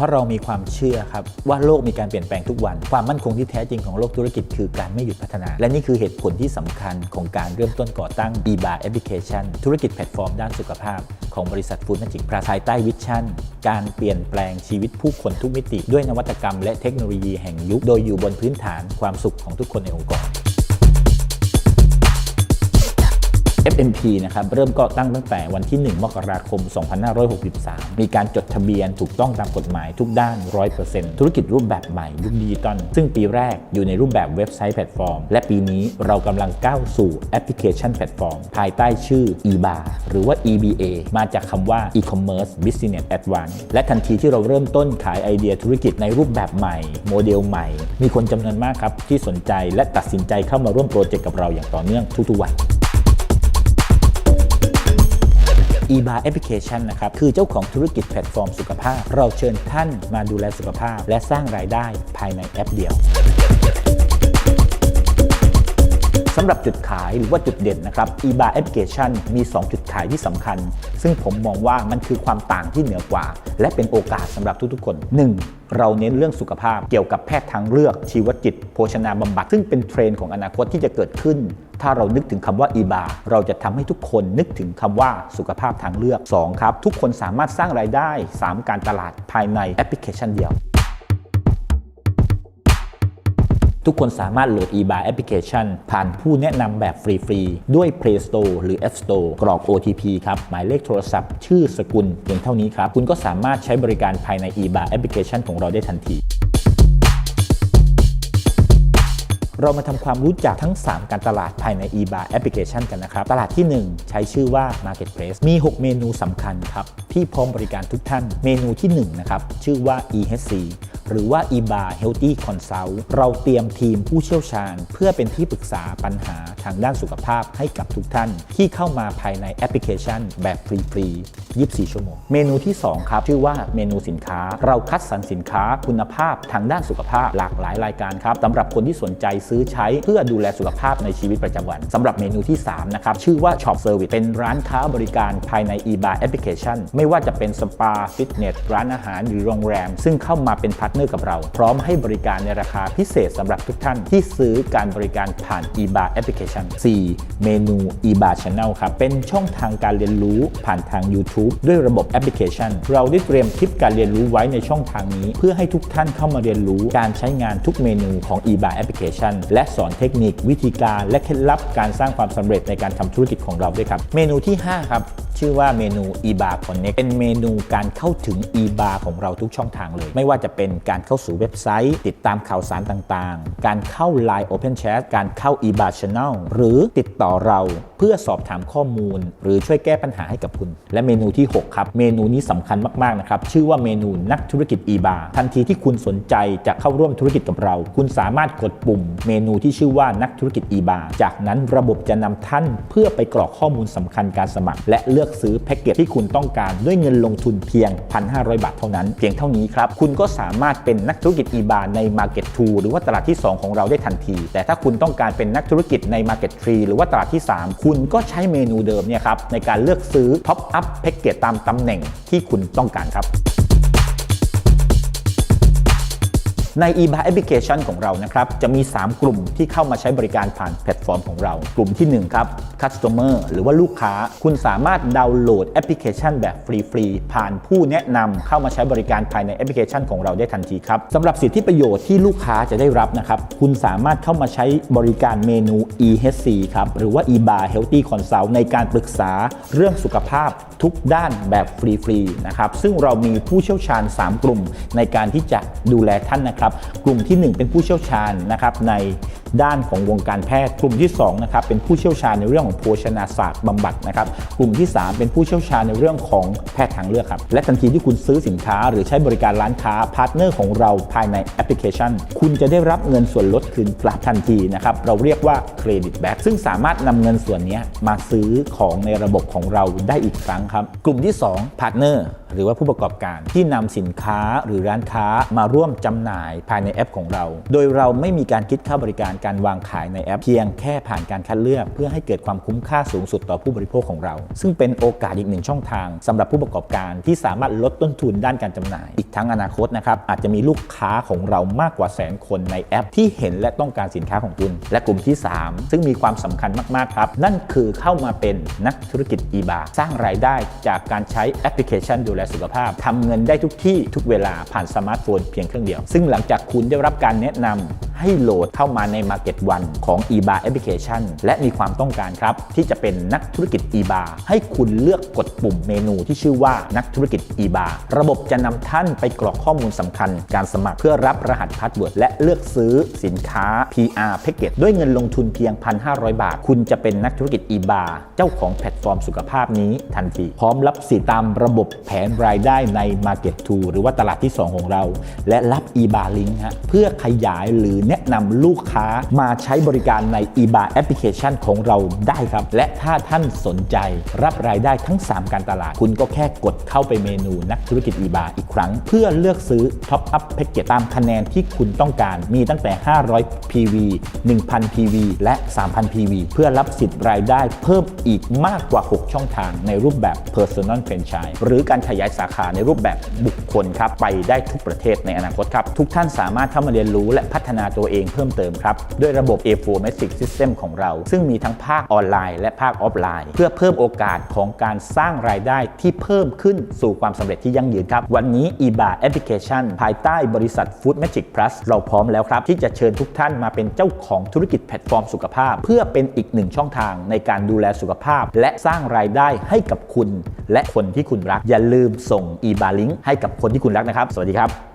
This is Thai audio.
เพราะเรามีความเชื่อครับว่าโลกมีการเปลี่ยนแปลงทุกวัน ความมั่นคงที่แท้จริงของโลกธุรกิจคือการไม่หยุดพัฒนา และนี่คือเหตุผลที่สำคัญของการเริ่มต้นก่อตั้ง eBar Application ธุรกิจแพลตฟอร์มด้านสุขภาพ ของบริษัทฟู้ดแมจิกภายใต้วิชั่น การเปลี่ยนแปลงชีวิตผู้คนทุกมิติ ด้วยนวัตกรรมและเทคโนโลยีแห่งยุคโดยอยู่บนพื้นฐานความสุขของทุกคนในองค์กร FMP นะครับเริ่มก่อตั้งตั้งแต่วันที่ 1 มกราคม 2563 มีการจดทะเบียนถูกต้องตามกฎหมายทุกด้าน 100%ธุรกิจรูปแบบใหม่ยุคดิจิตอลซึ่งปีแรกอยู่ในรูปแบบเว็บไซต์แพลตฟอร์ม และปีนี้เรากำลังก้าวสู่แอปพลิเคชันแพลตฟอร์ม ภายใต้ชื่อ eBar หรือว่า EBA มาจากคำว่า e-commerce business advance และทันทีที่เราเริ่มต้นขายไอเดียธุรกิจในรูปแบบใหม่ โมเดลใหม่ มีคนจำนวนมากครับที่สนใจและตัดสินใจเข้ามาร่วมโปรเจกต์กับเราอย่างต่อเนื่องทุกๆวัน eBar Application นะครับ คือเจ้าของธุรกิจแพลตฟอร์มสุขภาพ เราเชิญท่านมาดูแลสุขภาพ และสร้างรายได้ภายในแอปเดียวำหรับจุดขายหรือว่าจุดเด่นนะครับ eBar Application มี 2 จุดขายที่สำคัญ ซึ่งผมมองว่ามันคือความต่างที่เหนือกว่า และเป็นโอกาสสำหรับทุกๆคน 1. เราเน้นเรื่องสุขภาพเกี่ยวกับแพทย์ทางเลือกชีวจิต โภชนาบำบัด ซึ่งเป็นเทรนด์ของอนาคตที่จะเกิดขึ้น ถ้าเรานึกถึงคำว่า eBar เราจะทำให้ทุกคนนึกถึงคำว่าสุขภาพทางเลือก 2 ครับทุกคนสามารถสร้างรายได้ 3 การตลาดภายในแอปพลิเคชันเดียว ทุกคนสามารถโหลด eBay Application ผ่านผู้แนะนำแบบฟรี ๆ ด้วย Play Store หรือ App Store กรอก OTP ครับ หมายเลขโทรศัพท์ ชื่อสกุลเพียงเท่านี้ครับ คุณก็สามารถใช้บริการภายใน eBay Application ของเราได้ทันทีเรามาทำความรู้จักทั้ง 3 การตลาดภายใน eBar Application กันนะครับ ตลาดที่ 1 ใช้ชื่อว่า Marketplace มี 6 เมนูสำคัญครับ ที่พร้อมบริการทุกท่าน เมนูที่ 1 นะครับ ชื่อว่า EHC หรือว่า EBA Healthy Consult เราเตรียมทีมผู้เชี่ยวชาญ เพื่อเป็นที่ปรึกษาปัญหาทางด้านสุขภาพให้กับทุกท่าน ที่เข้ามาภายในแอปพลิเคชันแบบฟรีๆ 24 ชั่วโมง เมนูที่ 2 ครับ ชื่อว่าเมนูสินค้า เราคัดสรรสินค้าคุณภาพทางด้านสุขภาพหลากหลายรายการครับสำหรับคนที่สนใจซื้อใช้เพื่อดูแลสุขภาพในชีวิตประจำวันสำหรับเมนูที่ 3 นะครับ ชื่อว่า Shop Service เป็นร้านค้าบริการภายใน eBar Application ไม่ว่าจะเป็นสปาฟิตเนสร้านอาหารหรือโรงแรม ซึ่งเข้ามาเป็นพาร์ทเนอร์กับเรา พร้อมให้บริการในราคาพิเศษสำหรับทุกท่านที่ซื้อการบริการผ่าน eBar Application 4. เมนู eBar Channel ครับเป็นช่องทางการเรียนรู้ผ่านทาง YouTube ด้วยระบบแอปพลิเคชัน เราได้เตรียมคลิปการเรียนรู้ไว้ในช่องทางนี้ เพื่อให้ทุกท่านเข้ามาเรียนรู้การใช้งานทุกเมนูของ eBar Application และสอนเทคนิค วิธีการและเคล็ดลับการสร้างความสำเร็จในการทำธุรกิจของเราด้วยครับ เมนูที่ 5 ครับ ชื่อว่าเมนู eBar Connect เป็นเมนูการเข้าถึง eBar ของเราทุกช่องทางเลย ไม่ว่าจะเป็นการเข้าสู่เว็บไซต์ ติดตามข่าวสารต่างๆ การเข้า Line Open Chat การเข้า eBar Channel หรือติดต่อเราเพื่อสอบถามข้อมูล หรือช่วยแก้ปัญหาให้กับคุณ และเมนูที่ 6 ครับ เมนูนี้สำคัญมาก ๆ นะครับ ชื่อว่าเมนูนักธุรกิจ eBar ทันทีที่คุณสนใจจะเข้าร่วมธุรกิจกับเรา คุณสามารถกดปุ่ม เมนูที่ชื่อว่านักธุรกิจ eBar จากนั้นระบบจะนำท่านเพื่อไปกรอกข้อมูลสำคัญการสมัคร และเลือกอกซื้อแพ็กเกจที่คุณต้องการด้วยเงินลงทุนเพียง 1,500 บาทเท่านั้น เพียงเท่านี้ครับ คุณก็สามารถเป็นนักธุรกิจ eBar ใน Market 2 หรือว่าตลาดที่ 2 ของเราได้ทันที แต่ถ้าคุณต้องการเป็นนักธุรกิจใน Market 3 หรือว่าตลาดที่ 3 คุณก็ใช้เมนูเดิมเนี่ยครับในการเลือกซื้อ Top Up แพ็กเกจตามตำแหน่งที่คุณต้องการครับ ใน eBay Application ของเรานะครับจะมี 3 กลุ่มที่เข้ามาใช้บริการผ่านแพลตฟอร์มของเรา กลุ่มที่ 1 ครับ Customer หรือว่าลูกค้า คุณสามารถดาวน์โหลดแอปพลิเคชันแบบฟรีๆ ผ่านผู้แนะนำเข้ามาใช้บริการภายในแอปพลิเคชันของเราได้ทันทีครับสำหรับสิทธิประโยชน์ที่ลูกค้าจะได้รับนะครับคุณสามารถเข้ามาใช้บริการเมนู EHC ครับหรือว่า eBar Healthy Consult ในการปรึกษาเรื่องสุขภาพทุกด้านแบบฟรีๆนะครับซึ่งเรามีผู้เชี่ยวชาญ 3 กลุ่มในการที่จะดูแลท่านนะครับกลุ่มที่ 1 เป็นผู้เชี่ยวชาญนะครับใน ด้านของวงการแพทย์ กลุ่มที่2นะครับเป็นผู้เชี่ยวชาญในเรื่องของโภชนาศาสตร์บำบัดนะครับกลุ่มที่ 3 เป็นผู้เชี่ยวชาญในเรื่องของแพทย์ทางเลือกครับและทันทีที่คุณซื้อสินค้า หรือใช้บริการร้านค้าพาร์ทเนอร์ของเราภายในแอปพลิเคชัน คุณจะได้รับเงินส่วนลดคืนกลับทันทีนะครับเราเรียกว่าเครดิตแบ็กซึ่งสามารถนำเงินส่วนนี้มาซื้อของในระบบของเราได้อีกครั้งครับ กลุ่มที่2พาร์ทเนอร์หรือว่าผู้ประกอบการที่นำสินค้าหรือร้านค้ามาร่วมจำหน่ายภายในแอปของเรา โดยเราไม่มีการคิดค่าบริการการวางขายในแอป เพียงแค่ผ่านการคัดเลือก เพื่อให้เกิดความคุ้มค่าสูงสุดต่อผู้บริโภคของเรา ซึ่งเป็นโอกาสอีกหนึ่งช่องทางสำหรับผู้ประกอบการที่สามารถลดต้นทุนด้านการจำหน่าย อีกทั้งอนาคตนะครับอาจจะมีลูกค้าของเรามากกว่าแสนคนในแอป ที่เห็นและต้องการสินค้าของคุณ และกลุ่มที่ 3 ซึ่งมีความสำคัญมากๆครับ นั่นคือเข้ามาเป็นนักธุรกิจ e-bar สร้างรายได้จากการใช้แอปพลิเคชันดูแลสุขภาพทำเงินได้ทุกที่ทุกเวลาผ่านสมาร์ทโฟนเพียงเครื่องเดียว ซึ่งหลังจากคุณได้รับการแนะนำ ให้โหลดเข้ามาใน Market One ของ e-bar application และมีความต้องการครับ ที่จะเป็นนักธุรกิจ e-bar ให้คุณเลือกกดปุ่มเมนูที่ชื่อว่านักธุรกิจ e-bar ระบบจะนำท่านไปกรอกข้อมูลสำคัญ การสมัครเพื่อรับรหัสพาสเวิร์ดและเลือกซื้อสินค้า PR Package ด้วยเงินลงทุนเพียง 1,500 บาท คุณจะเป็นนักธุรกิจ e-bar เจ้าของแพลตฟอร์มสุขภาพนี้ทันทีพร้อมรับสิทธิตามระบบแผนรายได้ใน Market 2หรือว่าตลาดที่ 2 ของเรา และรับ e-bar link ฮะเพื่อขยายหรือแนะนำลูกค้ามาใช้บริการใน e-bar application ของเราได้ครับ และถ้าท่านสนใจรับรายได้ทั้ง 3 การตลาด คุณก็แค่กดเข้าไปเมนูนักธุรกิจ e-bar อีกครั้ง เพื่อเลือกซื้อ Top Up Package ตามคะแนนที่คุณต้องการมีตั้งแต่ 500 PV 1,000 PV และ 3,000 PV เพื่อรับสิทธิ์รายได้เพิ่มอีกมากกว่า 6 ช่องทางในรูปแบบ Personal Franchise หรือการขยายสาขาในรูปแบบบุคคลครับไปได้ทุกประเทศในอนาคตครับทุกท่านสามารถเข้ามาเรียนรู้และพัฒนาตัวัวเองเพิ่มเติมครับ ด้วยระบบ A4 Matrix System ของเรา ซึ่งมีทั้งภาคออนไลน์และภาคออฟไลน์ เพื่อเพิ่มโอกาสของการสร้างรายได้ที่เพิ่มขึ้นสู่ความสำเร็จที่ยั่งยืนครับ วันนี้ eBar Application ภายใต้บริษัท Food Magic Plus เราพร้อมแล้วครับ ที่จะเชิญทุกท่านมาเป็นเจ้าของธุรกิจแพลตฟอร์มสุขภาพ เพื่อเป็นอีกหนึ่งช่องทางในการดูแลสุขภาพ และสร้างรายได้ให้กับคุณ และคนที่คุณรักอย่าลืมส่ง eBar Link ให้กับคนที่คุณรักนะครับ สวัสดีครับ